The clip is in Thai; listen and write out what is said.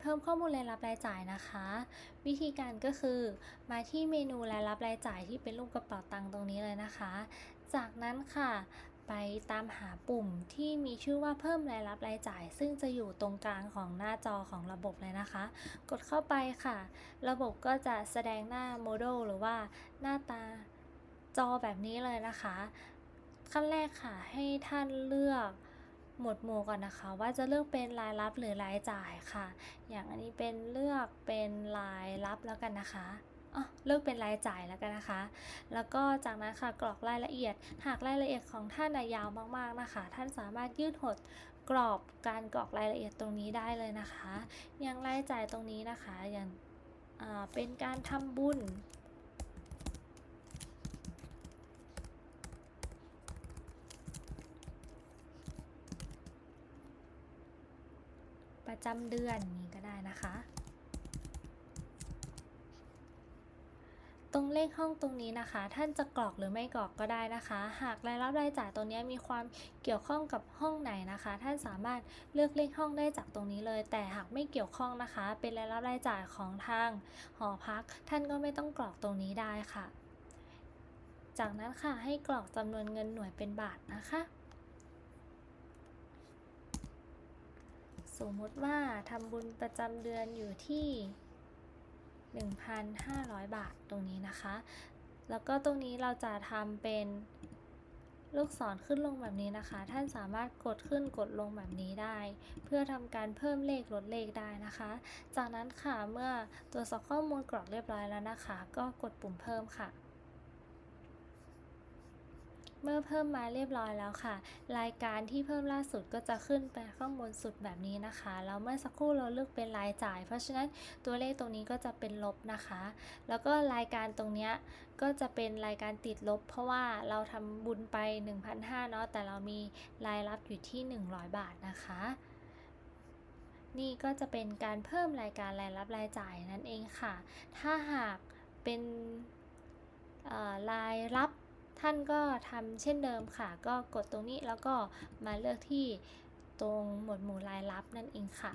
เพิ่มข้อมูลรายรับรายจ่ายนะคะ วิธีการก็คือมาที่เมนูรายรับรายจ่ายที่เป็นรูปกระเป๋าตังค์ตรงนี้เลยนะคะ จากนั้นค่ะ ไปตามหาปุ่มที่มีชื่อว่าเพิ่มรายรับรายจ่าย ซึ่งจะอยู่ตรงกลางของหน้าจอของระบบเลยนะคะ กดเข้าไปค่ะ ระบบก็จะแสดงหน้าโมเดลหรือว่าหน้าตาจอแบบนี้เลยนะคะ ขั้นแรกค่ะให้ท่านเลือก หมวดหมู่ก่อนนะคะ ว่าจะเลือกเป็นรายรับหรือรายจ่ายค่ะ อย่างอันนี้เป็นเลือกเป็นรายรับแล้วกันนะคะอ๋อเลือกเป็นรายจ่ายแล้วกันนะคะ แล้วก็จากนั้นค่ะกรอกรายละเอียด หากรายละเอียดของท่านยาวมากๆนะคะ ท่านสามารถยืดหดกรอบการกรอกรายละเอียดตรงนี้ได้เลยนะคะ อย่างรายจ่ายตรงนี้นะคะ อย่างเป็นการทำบุญ ประจำเดือนนี้ก็ได้นะคะ ตรงเลขห้องตรงนี้นะคะ ท่านจะกรอกหรือไม่กรอกก็ได้นะคะ หากรายรับรายจ่ายตรงนี้มีความเกี่ยวข้องกับห้องไหนนะคะ ท่านสามารถเลือกเลขห้องได้จากตรงนี้เลย แต่หากไม่เกี่ยวข้องนะคะ เป็นรายรับรายจ่ายของทางหอพัก ท่านก็ไม่ต้องกรอกตรงนี้ได้ค่ะ จากนั้นค่ะให้กรอกจำนวนเงินหน่วยเป็นบาทนะคะ สมมติว่าทำบุญประจำเดือนอยู่ที่ 1,500 บาทตรงนี้นะคะ แล้วก็ตรงนี้เราจะทำเป็นลูกศรขึ้นลงแบบนี้นะคะ ท่านสามารถกดขึ้นกดลงแบบนี้ได้ เพื่อทำการเพิ่มเลขลดเลขได้นะคะ จากนั้นค่ะเมื่อตรวจสอบข้อมูลกรอกเรียบร้อยแล้วนะคะ ก็กดปุ่มเพิ่มค่ะ เมื่อเพิ่มมาเรียบร้อยแล้วค่ะ รายการที่เพิ่มล่าสุดก็จะขึ้นไปข้างบนสุดแบบนี้นะคะ แล้วเมื่อสักครู่เราเลือกเป็นรายจ่าย เพราะฉะนั้นตัวเลขตรงนี้ก็จะเป็นลบนะคะ แล้วก็รายการตรงเนี้ยก็จะเป็นรายการติดลบ เพราะว่าเราทำบุญไป 1,500เนาะ แต่เรามีรายรับอยู่ที่ 100 บาทนะคะ นี่ก็จะเป็นการเพิ่มรายการรายรับรายจ่ายนั่นเองค่ะ ถ้าหากเป็นรายรับ ท่านก็ทำเช่นเดิมค่ะ ก็กดตรงนี้แล้วก็มาเลือกที่ตรงหมวดหมู่รายรับนั่นเองค่ะ